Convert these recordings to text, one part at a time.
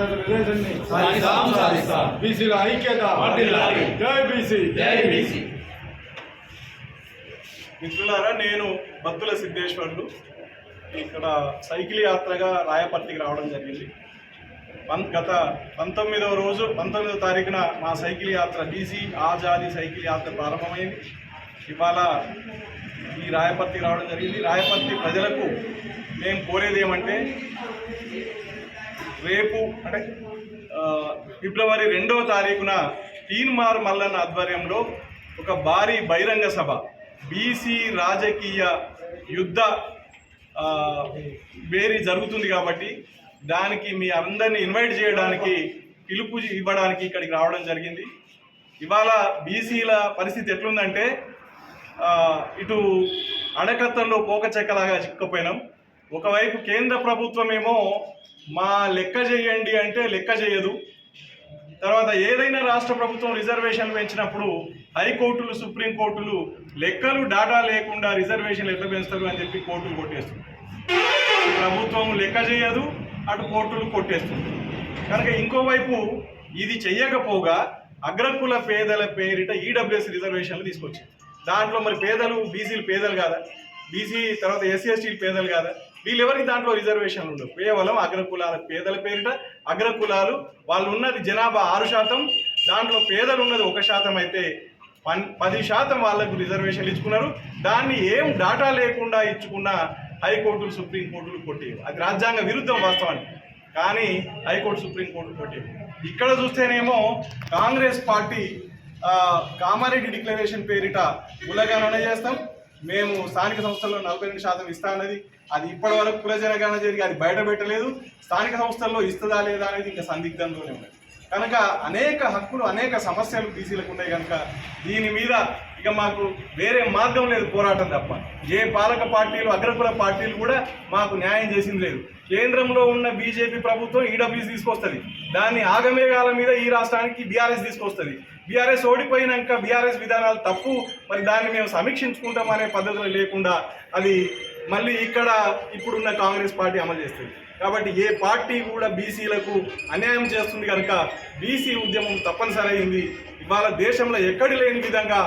రిజర్వేషన్ని సాధిస్తాం, సాధిస్తాం. బీసీల ఐక్యత జై బీసీ జై బీసీ మిత్రులారా నేను భక్తుల సిద్ధేశ్వరుడు. ఇక్కడ సైకిల్ యాత్రగా రాయపర్తికి రావడం జరిగింది. గత పంతొమ్మిదవ రోజు పంతొమ్మిదవ తారీఖున మా సైకిల్ యాత్ర బీసీ ఆజాదీ సైకిల్ యాత్ర ప్రారంభమైంది. ఇవాళ ఈ రాయపర్తికి రావడం జరిగింది. రాయపర్తి ప్రజలకు మేము కోరేది ఏమంటే రేపు అంటే ఫిబ్రవరి రెండవ తారీఖున తీన్మార్ మల్లన్న ఆధ్వర్యంలో ఒక భారీ బహిరంగ సభ. బీసీ రాజకీయ యుద్ధ వేరీ జరుగుతుంది కాబట్టి దానికి మీ అందరినీ ఇన్వైట్ చేయడానికి పిలుపు ఇవ్వడానికి ఇక్కడికి రావడం జరిగింది. ఇవాళ బీసీల పరిస్థితి ఎట్లుందంటే ఇటు అడకత్తంలో పోక చెక్కలాగా చిక్కపోయినాం. ఒకవైపు కేంద్ర ప్రభుత్వం ఏమో మా లెక్క చేయండి అంటే లెక్క చేయదు. తర్వాత ఏదైనా రాష్ట్ర ప్రభుత్వం రిజర్వేషన్ పెంచినప్పుడు హైకోర్టులు సుప్రీంకోర్టులు లెక్కలు డాటా లేకుండా రిజర్వేషన్లు ఎట్లా పెంచుతారు అని చెప్పి కోర్టులు కొట్టేస్తుంది. ప్రభుత్వం లెక్క చేయదు అటు కోర్టులు కొట్టేస్తుంది. కనుక ఇంకోవైపు ఇది చెయ్యకపోగా అగ్రకుల పేదల పేరిట ఈడబ్ల్యూఎస్ రిజర్వేషన్లు తీసుకొచ్చింది. దాంట్లో మరి పేదలు బీసీలు పేదలు కాదా? బీసీ తర్వాత ఎస్సీ ఎస్టీలు పేదలు కాదా? వీళ్ళెవరికి దాంట్లో రిజర్వేషన్లు ఉండవు? కేవలం అగ్రకులాల పేదల పేరిట అగ్రకులాలు వాళ్ళు ఉన్నది జనాభా ఆరు శాతం దాంట్లో పేదలు ఉన్నది ఒక శాతం అయితే పన్ పది శాతం వాళ్ళకు రిజర్వేషన్లు ఇచ్చుకున్నారు. దాన్ని ఏం డాటా లేకుండా ఇచ్చుకున్న హైకోర్టులు సుప్రీంకోర్టులు కొట్టేవి అది రాజ్యాంగ విరుద్ధం వాస్తవానికి. కానీ హైకోర్టు సుప్రీంకోర్టు కొట్టేవి ఇక్కడ చూస్తేనేమో కాంగ్రెస్ పార్టీ కామారెడ్డి డిక్లరేషన్ పేరిట కులగణన చేస్తాం. మేము స్థానిక సంస్థల్లో నలభై రెండు శాతం ఇస్తా అన్నది. అది ఇప్పటి వరకు కుల జనగణన జరిగి అది బయట పెట్టలేదు. స్థానిక సంస్థల్లో ఇస్తుందా లేదా అనేది ఇంకా సందిగ్ధంలోనే ఉన్నది. కనుక అనేక హక్కులు అనేక సమస్యలు బీసీలకు ఉన్నాయి కనుక దీని మీద ఇక మాకు వేరే మార్గం లేదు పోరాటం తప్ప. ఏ పాలక పార్టీలు అగ్రకుల పార్టీలు కూడా మాకు న్యాయం చేసింది లేదు. కేంద్రంలో ఉన్న బీజేపీ ప్రభుత్వం ఈడబ్ల్యూసీ తీసుకొస్తుంది. దాన్ని ఆగమేఘాల మీద ఈ రాష్ట్రానికి బీఆర్ఎస్ తీసుకొస్తుంది. బీఆర్ఎస్ ఓడిపోయినాక బీఆర్ఎస్ విధానాలు తప్పు మరి దాన్ని మేము సమీక్షించుకుంటాం అనే పద్ధతులు లేకుండా అది మళ్ళీ ఇక్కడ ఇప్పుడున్న కాంగ్రెస్ పార్టీ అమలు చేస్తుంది. కాబట్టి ఏ పార్టీ కూడా బీసీలకు అన్యాయం చేస్తుంది కనుక బీసీ ఉద్యమం తప్పనిసరి అయింది. ఇవాళ దేశంలో ఎక్కడి లేని విధంగా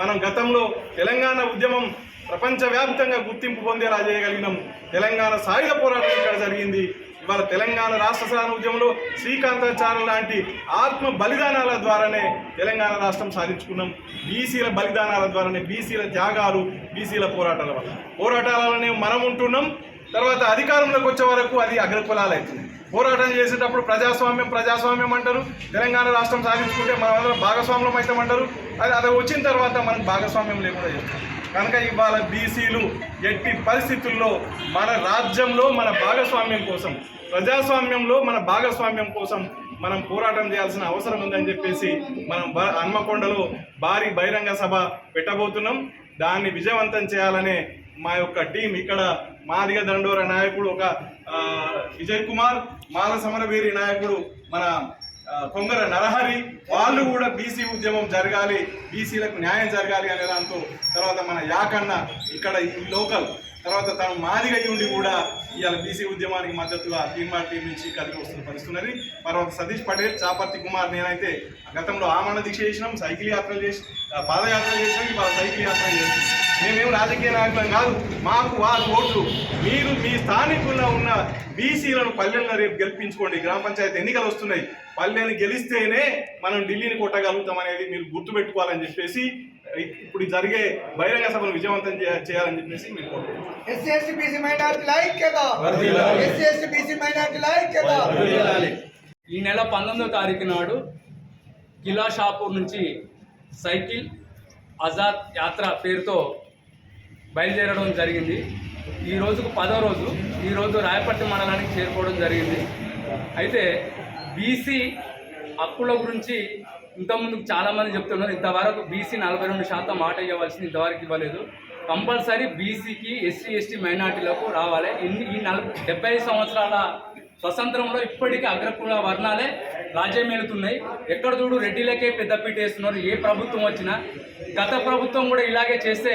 మనం గతంలో తెలంగాణ ఉద్యమం ప్రపంచవ్యాప్తంగా గుర్తింపు పొందేలా చేయగలిగినాం. తెలంగాణ సాయుధ పోరాటం ఇక్కడ జరిగింది. ఇవాళ తెలంగాణ రాష్ట్ర సాధన ఉద్యమంలో శ్రీకాంతాచార్య లాంటి ఆత్మ బలిదానాల ద్వారానే తెలంగాణ రాష్ట్రం సాధించుకున్నాం. బీసీల బలిదానాల ద్వారానే బీసీల త్యాగాలు బీసీల పోరాటాల వల్ల. పోరాటాలనే మనం ఉంటున్నాం. తర్వాత అధికారంలోకి వచ్చే వరకు అది అగ్రకులాలు అవుతుంది పోరాటం చేసేటప్పుడు ప్రజాస్వామ్యం ప్రజాస్వామ్యం అంటారు. తెలంగాణ రాష్ట్రం సాధించుకుంటే మనం అందరం భాగస్వామ్యం అవుతామంటారు. అది అది వచ్చిన తర్వాత మనం భాగస్వామ్యం లేకుండా చేస్తాం. కనుక ఇవాళ బీసీలు ఎట్టి పరిస్థితుల్లో మన రాజ్యంలో మన భాగస్వామ్యం కోసం ప్రజాస్వామ్యంలో మన భాగస్వామ్యం కోసం మనం పోరాటం చేయాల్సిన అవసరం ఉందని చెప్పేసి మనం హన్మకొండలో భారీ బహిరంగ సభ పెట్టబోతున్నాం. దాన్ని విజయవంతం చేయాలనే మా యొక్క టీం ఇక్కడ మాదిగ దండోర నాయకుడు ఒక విజయ్ కుమార్ మాల సమరవీరి నాయకుడు మన కొంగర నరహరి వాళ్ళు కూడా బీసీ ఉద్యమం జరగాలి బీసీలకు న్యాయం జరగాలి అనే దాంతో తర్వాత మన యాకన్న ఇక్కడ ఈ లోకల్ తర్వాత తను మాదిగ ఉండి కూడా ఇవాళ బీసీ ఉద్యమానికి మద్దతుగా తీర్మాన టీం నుంచి కదిలి వస్తున్న పరిస్థితున్నది. తర్వాత సతీష్ పటేల్ చాపర్తి కుమార్ నేనైతే గతంలో ఆమరణ దీక్ష చేసినాం సైకిల్ యాత్రలు చేసి పాదయాత్ర చేసినాం ఇవాళ సైకిల్ యాత్ర చేసినాం మేమేం రాజకీయ నాయకులం కాదు మాకు వారు ఓట్లు. మీరు మీ స్థానికుల్లో ఉన్న బీసీలను పల్లెల్లో రేపు గెలిపించుకోండి. గ్రామ పంచాయతీ ఎన్నికలు వస్తున్నాయి. పల్లెని గెలిస్తేనే మనం ఢిల్లీని కొట్టగలుగుతాం అనేది మీరు గుర్తుపెట్టుకోవాలని చెప్పేసి ఇప్పుడు ఈ జరిగే బహిరంగ సభను విజయవంతం చేయ- చేయాలని చెప్పేసి మీరు కోరుకుంటున్నాను ఎస్సీ ఎస్టీ బీసీ మైనార్టీల ఐక్యత వర్ధిల్లాలి. ఎస్సీ ఎస్టీ బీసీ మైనార్టీల ఐక్యత ఈ నెల పంతొమ్మిదో తారీఖు నాడు కిలా షాపూర్ నుంచి సైకిల్ ఆజాద్ యాత్ర పేరుతో బయలుదేరడం జరిగింది. ఈ రోజుకు పదో రోజు. ఈ రోజు రాయపట్టి మండలానికి చేరుకోవడం జరిగింది. అయితే బీసీ హక్కుల గురించి ఇంతకుముందు చాలామంది చెప్తున్నారు. ఇంతవరకు బీసీ నలభై రెండు శాతం మాట ఇవ్వవలసింది ఇంతవరకు ఇవ్వలేదు. కంపల్సరీ బీసీకి ఎస్సీ ఎస్టీ మైనార్టీలకు రావాలి. ఇన్ని ఈ నలభై డెబ్బై సంవత్సరాల స్వతంత్రంలో ఇప్పటికీ అగ్రకుల వర్ణాలే రాజ్యం ఎక్కడ చూడు రెడ్డిలకే పెద్దపీట వేస్తున్నారు. ఏ ప్రభుత్వం వచ్చినా గత ప్రభుత్వం కూడా ఇలాగే చేస్తే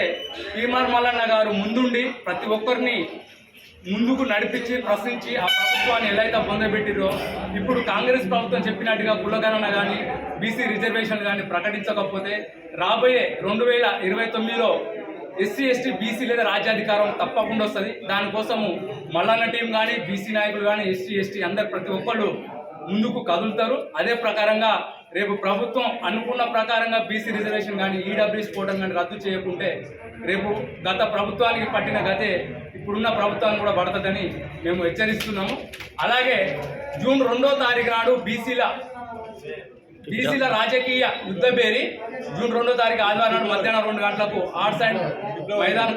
పీమార్ మల్లన్న గారు ముందుండి ప్రతి ఒక్కరిని ముందుకు నడిపించి ప్రశ్నించి ఆ ప్రభుత్వాన్ని ఎలా అయితే పొందబెట్టిరో ఇప్పుడు కాంగ్రెస్ ప్రభుత్వం చెప్పినట్టుగా కులగణన కానీ బీసీ రిజర్వేషన్ కానీ ప్రకటించకపోతే రాబోయే రెండు వేల ఇరవై తొమ్మిదిలో ఎస్సీ ఎస్టీ బీసీ లేదా రాజ్యాధికారం తప్పకుండా వస్తుంది. దానికోసము మల్లన్న టీం కానీ బీసీ నాయకులు కానీ ఎస్సీ ఎస్టీ అందరు ప్రతి ఒక్కళ్ళు ముందుకు కదులుతారు. అదే ప్రకారంగా రేపు ప్రభుత్వం అనుకున్న ప్రకారంగా బీసీ రిజర్వేషన్ కానీ ఈడబ్ల్యూఎస్ కోటం కానీ రద్దు చేయకుంటే రేపు గత ప్రభుత్వానికి పట్టిన గతే ఇప్పుడున్న ప్రభుత్వాన్ని కూడా పడుతుందని మేము హెచ్చరిస్తున్నాము. అలాగే జూన్ రెండో తారీఖు నాడు బీసీల బీసీల రాజకీయ యుద్ధ పేరి జూన్ రెండో తారీఖు ఆదివారం నాడు మధ్యాహ్నం రెండు గంటలకు ఆర్ట్స్ అండ్ మైదాన్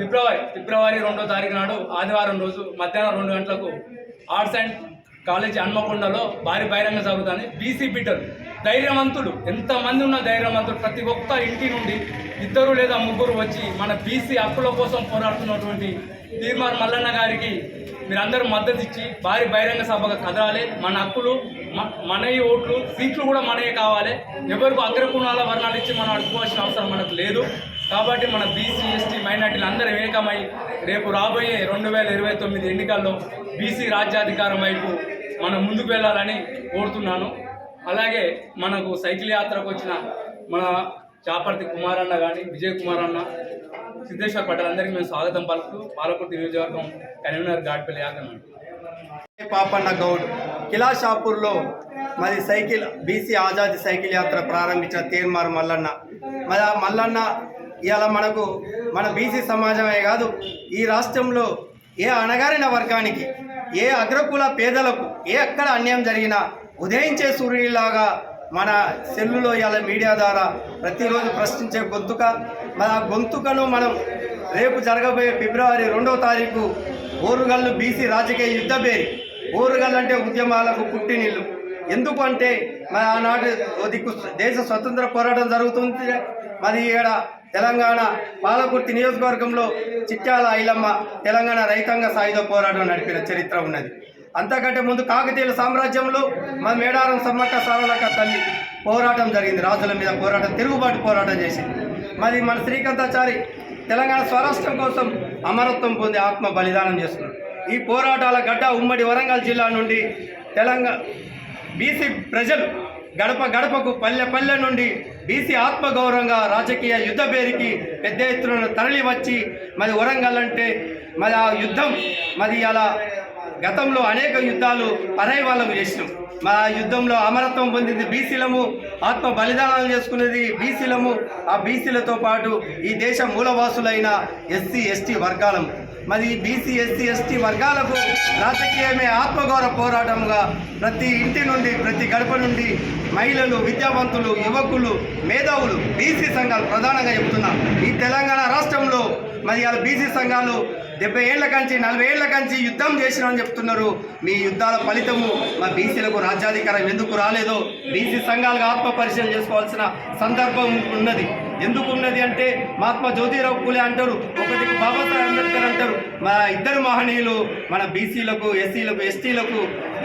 ఫిబ్రవరి ఫిబ్రవరి రెండో తారీఖు నాడు ఆదివారం రోజు మధ్యాహ్నం రెండు గంటలకు ఆర్ట్స్ అండ్ కాలేజీ హన్మకొండలో భారీ బహిరంగ జరుగుతుంది. బీసీ బిడ్డలు ధైర్యవంతులు ఎంతమంది ఉన్న ధైర్యవంతులు ప్రతి ఒక్క ఇంటి నుండి ఇద్దరు లేదా ముగ్గురు వచ్చి మన బీసీ హక్కుల కోసం పోరాడుతున్నటువంటి తీర్మార్ మల్లన్న గారికి మీరందరూ మద్దతు ఇచ్చి భారీ బహిరంగ సభగా కదలాలి. మన హక్కులు మన మనవి ఓట్లు సీట్లు కూడా మనయే కావాలి. ఎవరికి అగ్రకుణాల వర్ణాలు ఇచ్చి మనం అడుకోవాల్సిన అవసరం మనకు లేదు. కాబట్టి మన బీసీ ఎస్టీ మైనార్టీలు అందరూ ఏకమై రేపు రాబోయే రెండు వేల ఇరవై తొమ్మిది ఎన్నికల్లో బీసీ రాజ్యాధికారం వైపు మనం ముందుకు వెళ్ళాలని కోరుతున్నాను. అలాగే మనకు సైకిల్ యాత్రకు వచ్చిన మన చాపర్తి కుమారన్న కానీ విజయ్ కుమార్ అన్న సిద్ధేశ్వర్ పటేల్ అందరికీ మేము స్వాగతం పలుకుతూ పాలకుర్తి నియోజకవర్గం కన్వీనర్ గాడ్పల్లి యాకన్న పాపన్న గౌడ్ కిలా షాపూర్లో మరి సైకిల్ బీసీ ఆజాదీ సైకిల్ యాత్ర ప్రారంభించిన తీర్మార్ మల్లన్న. మరి ఆ మల్లన్న ఇవాళ మనకు మన బీసీ సమాజమే కాదు ఈ రాష్ట్రంలో ఏ అణగారిన వర్గానికి ఏ అగ్రకుల పేదలకు ఏ ఎక్కడ అన్యాయం జరిగినా ఉదయించే సూర్యునిలాగా మన సెల్లులో ఇవాళ మీడియా ద్వారా ప్రతిరోజు ప్రశ్నించే గొంతుక. మన గొంతుకను మనం రేపు జరగబోయే ఫిబ్రవరి రెండవ తారీఖు ఓరుగల్లు బీసీ రాజకీయ యుద్ధ పేరు ఓరుగల్లు అంటే ఉద్యమాలకు పుట్టినిల్లు ఎందుకంటే మరి ఆనాడు దిక్కు దేశ స్వతంత్ర పోరాటం జరుగుతుంది. మరి ఇక్కడ తెలంగాణ పాలకుర్తి నియోజకవర్గంలో చిట్యాల ఐలమ్మ తెలంగాణ రైతాంగ సాయుధ పోరాటం నడిపిన చరిత్ర ఉన్నది. అంతకంటే ముందు కాకతీయుల సామ్రాజ్యంలో మన మేడారం సమ్మక్క సారలక్క తల్లి పోరాటం జరిగింది. రాజుల మీద పోరాటం తిరుగుబాటు పోరాటం చేసింది. మరి మన శ్రీకాంతాచారి తెలంగాణ స్వరాష్ట్రం కోసం అమరత్వం పొంది ఆత్మ బలిదానం చేస్తున్నారు ఈ పోరాటాల గడ్డ ఉమ్మడి వరంగల్ జిల్లా నుండి తెలంగాణ బీసీ ప్రజలు గడప గడపకు పల్లె పల్లె నుండి బీసీ ఆత్మగౌరవంగా రాజకీయ యుద్ధ పేరుకి పెద్ద ఎత్తున తరలి వచ్చి మరి వరంగల్ అంటే మరి ఆ యుద్ధం మరి అలా గతంలో అనేక యుద్ధాలు పరాయి వాళ్ళకు చేసినాం. మా యుద్ధంలో అమరత్వం పొందింది బీసీలము ఆత్మ బలిదానాలు చేసుకునేది బీసీలము. ఆ బీసీలతో పాటు ఈ దేశ మూలవాసులైన ఎస్సీ ఎస్టీ వర్గాలము. మరి బీసీ ఎస్సీ ఎస్టీ వర్గాలకు రాజకీయమే ఆత్మగౌరవ పోరాటంగా ప్రతి ఇంటి నుండి ప్రతి గడప నుండి మహిళలు విద్యావంతులు యువకులు మేధావులు బీసీ సంఘాలు ప్రధానంగా చెబుతున్నా. ఈ తెలంగాణ రాష్ట్రంలో మరి వాళ్ళ బీసీ సంఘాలు డెబ్బై ఏళ్ళ కంచి నలభై ఏళ్ళ కంచి యుద్ధం చేసినామని చెప్తున్నారు. మీ యుద్ధాల ఫలితము మా బీసీలకు రాజ్యాధికారం ఎందుకు రాలేదో బీసీ సంఘాలుగా ఆత్మ చేసుకోవాల్సిన సందర్భం ఉన్నది. ఎందుకు ఉన్నది అంటే మహాత్మా జ్యోతిరావు పూలే అంటారు ఒకటి బాబాసాహెబ్ అంబేద్కర్ అంటారు. మా ఇద్దరు మహనీయులు మన బీసీలకు ఎస్సీలకు ఎస్టీలకు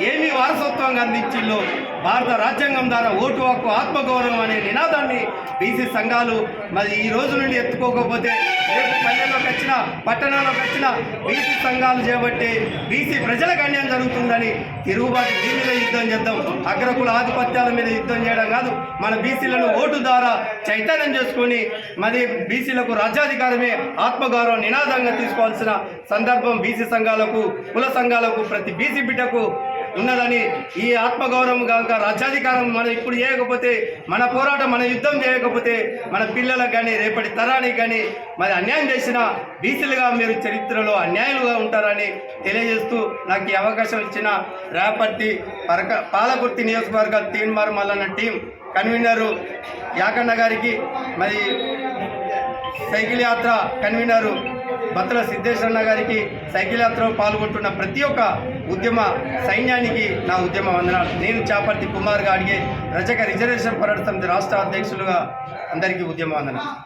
ఏమి వారసత్వంగా అందించిల్లో భారత రాజ్యాంగం ద్వారా ఓటు హక్కు ఆత్మగౌరవం అనే నినాదాన్ని బీసీ సంఘాలు మరి ఈ రోజు నుండి ఎత్తుకోకపోతే రేపు పల్లెల్లోకి వచ్చిన పట్టణాల్లోకి వచ్చిన బీసీ సంఘాలు చేపట్టి బీసీ ప్రజలకు అన్యాయం జరుగుతుందని తిరుగుబాటు దీని మీద యుద్ధం చేద్దాం. అగ్రకుల ఆధిపత్యాల మీద యుద్ధం చేయడం కాదు మన బీసీలను ఓటు ద్వారా చైతన్యం చేసుకొని మరి బీసీలకు రాజ్యాధికారమే ఆత్మగౌరవం నినాదంగా తీసుకోవాల్సిన సందర్భం బీసీ సంఘాలకు కుల సంఘాలకు ప్రతి బీసీ బిడ్డకు ఉన్నదని ఈ ఆత్మగౌరవం కాక రాజ్యాధికారం మనం ఇప్పుడు చేయకపోతే మన పోరాటం మన యుద్ధం చేయకపోతే మన పిల్లలకు కానీ రేపటి తరానికి కానీ మరి అన్యాయం చేసిన బీసీలుగా మీరు చరిత్రలో అన్యాయులుగా ఉంటారని తెలియజేస్తూ నాకు ఈ అవకాశం ఇచ్చిన రేపటి పరక పాలకుర్తి నియోజకవర్గ తీన్మార్ మల్లన్న టీం కన్వీనరు యాకన్న గారికి మరి సైకిల్ యాత్ర కన్వీనరు బత్తల సిద్ధేశ్వరన్న గారికి సైకిల్ యాత్రలో పాల్గొంటున్న ప్రతి ఒక్క ఉద్యమ సైన్యానికి నా ఉద్యమ వందనాలు. నేను చాపర్తి కుమార్గా అడిగే రజక రిజర్వేషన్ పోరాట రాష్ట్ర అధ్యక్షులుగా అందరికీ ఉద్యమ వందనాలు.